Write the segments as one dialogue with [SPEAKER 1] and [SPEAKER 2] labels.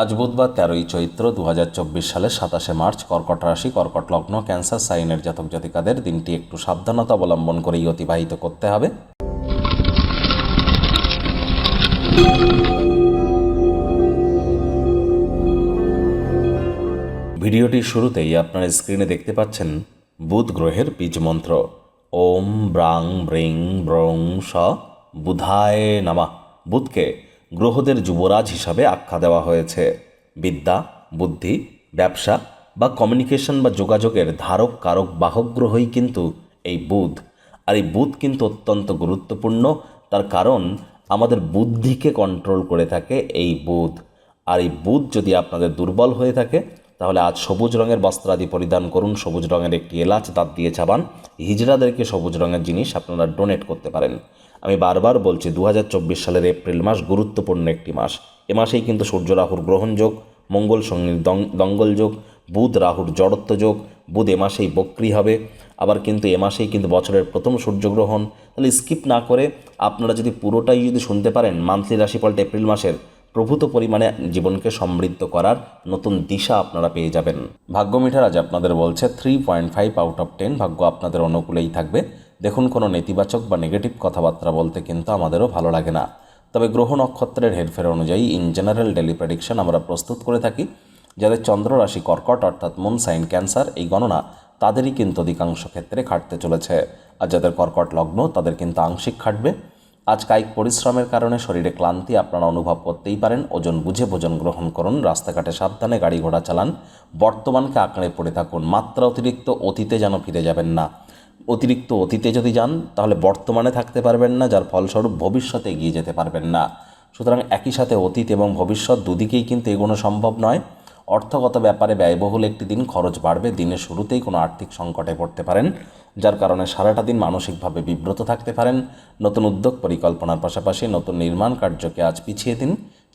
[SPEAKER 1] আজ বুধবার তেরোই চৈত্র দু হাজার চব্বিশ সালের সাতাশে মার্চ কর্কট রাশি, কর্কট লগ্ন, ক্যান্সার, সাইনের জাতক জাতিকাদের দিনটি একটু সাবধানতা অবলম্বন করেই অতিবাহিত করতে হবে। ভিডিওটির শুরুতেই আপনারা স্ক্রিনে দেখতে পাচ্ছেন বুধ গ্রহের বীজ মন্ত্র। ওম ব্রাং ব্রিং ব্রং স বুধায় নামা। বুধকে গ্রহদের যুবরাজ হিসাবে আখ্যা দেওয়া হয়েছে। বিদ্যা, বুদ্ধি, ব্যবসা বা কমিউনিকেশন বা যোগাযোগের ধারক, কারক, বাহক গ্রহই কিন্তু এই বুধ। আর এই বুধ কিন্তু অত্যন্ত গুরুত্বপূর্ণ, তার কারণ আমাদের বুদ্ধিকে কন্ট্রোল করে থাকে এই বুধ। আর এই বুধ যদি আপনাদের দুর্বল হয়ে থাকে, তাহলে আজ সবুজ রঙের বস্ত্রাদি পরিধান করুন, সবুজ রঙের একটি এলাচ দাঁত দিয়ে চাবান। হিজড়াদেরকে সবুজ রঙের জিনিস আপনারা ডোনেট করতে পারেন। আমি বারবার বলছি দু হাজার চব্বিশ সালের এপ্রিল মাস গুরুত্বপূর্ণ একটি মাস। এ মাসেই কিন্তু সূর্য রাহুর গ্রহণযোগ মঙ্গল সঙ্গীর দঙ্গল যোগ, বুধ রাহুর জড়ত্ব যোগ, বুধ এ মাসেই বক্রি হবে। আবার কিন্তু এ মাসেই কিন্তু বছরের প্রথম সূর্যগ্রহণ তাহলে স্কিপ না করে আপনারা যদি পুরোটাই যদি শুনতে পারেন, মান্থলি রাশিফলটা এপ্রিল মাসের প্রভূত পরিমাণে জীবনকে সমৃদ্ধ করার নতুন দিশা আপনারা পেয়ে যাবেন। ভাগ্য মিটার আজ আপনাদের বলছে three point five out of ten ভাগ্য আপনাদের অনুকূলেই থাকবে। দেখুন কোনো নেতিবাচক বা নেগেটিভ কথাবার্তা বলতে কিন্তু আমাদেরও ভালো লাগে না। তবে গ্রহ নক্ষত্রের হেরফের অনুযায়ী ইন জেনারেল ডেলি প্রেডিকশন আমরা প্রস্তুত করে থাকি, যাদের চন্দ্র রাশি কর্কট অর্থাৎ মুন সাইন ক্যান্সার এই গণনা তাদেরই কিন্তু অধিকাংশ ক্ষেত্রে খাটতে চলেছে। আর যাদের কর্কট লগ্ন, তাদের কিন্তু আংশিক খাটবে আজ কায়িক পরিশ্রমের কারণে শরীরে ক্লান্তি আপনারা অনুভব করতেই পারেন, ওজন বুঝে ভোজন গ্রহণ করুন, রাস্তাঘাটে সাবধানে গাড়ি ঘোড়া চালান, বর্তমানকে আঁকড়ে পড়ে থাকুন, মাত্রা অতিরিক্ত অতীতে যেন ফিরে যাবেন না। অতিরিক্ত অতীতে যদি যান, তাহলে বর্তমানে থাকতে পারবেন না, যার ফলস্বরূপ ভবিষ্যতে এগিয়ে যেতে পারবেন না। সুতরাং একই সাথে অতীত এবং ভবিষ্যৎ দুদিকেই কিন্তু এগোনো সম্ভব নয়। অর্থগত ব্যাপারে ব্যয়বহুল একটি দিন খরচ বাড়বে, দিনের শুরুতেই কোনো আর্থিক সংকটে পড়তে পারেন, যার কারণে সারাটা দিন মানসিকভাবে বিব্রত থাকতে পারেন। নতুন উদ্যোগ পরিকল্পনার পাশাপাশি নতুন নির্মাণ কার্যকে আজ পিছিয়ে দিন।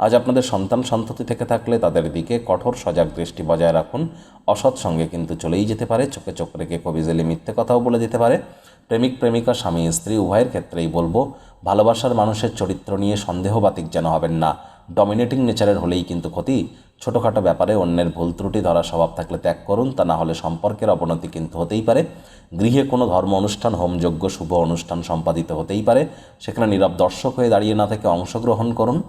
[SPEAKER 1] আজ আপনাদের সন্তান সন্ততি থেকে থাকলে তাদের দিকে কঠোর সজাগ দৃষ্টি বজায় রাখুন। অসৎ সঙ্গে কিন্তু চলেই যেতে পারে, চোখে চোখ রেখে কবিজেলি মিথ্যে কথাও বলে দিতে পারে। প্রেমিক, প্রেমিকা, স্বামী, স্ত্রী, উভয়ের ক্ষেত্রেই বলব, ভালোবাসার মানুষের চরিত্র নিয়ে সন্দেহবাতিক যেন হবেন না। ডমিনেটিং নেচারের হলেই কিন্তু ক্ষতি। ছোটোখাটো ব্যাপারে অন্যের ভুল ত্রুটি ধরা স্বভাব থাকলে ত্যাগ করুন, তা না হলে সম্পর্কের অবনতি কিন্তু হতেই পারে। গৃহে কোনো ধর্ম অনুষ্ঠান হোমযজ্ঞ শুভ অনুষ্ঠান সম্পাদিত হতেই পারে। সেখানে নীরব দর্শক হয়ে দাঁড়িয়ে না থেকে অংশগ্রহণ করুন।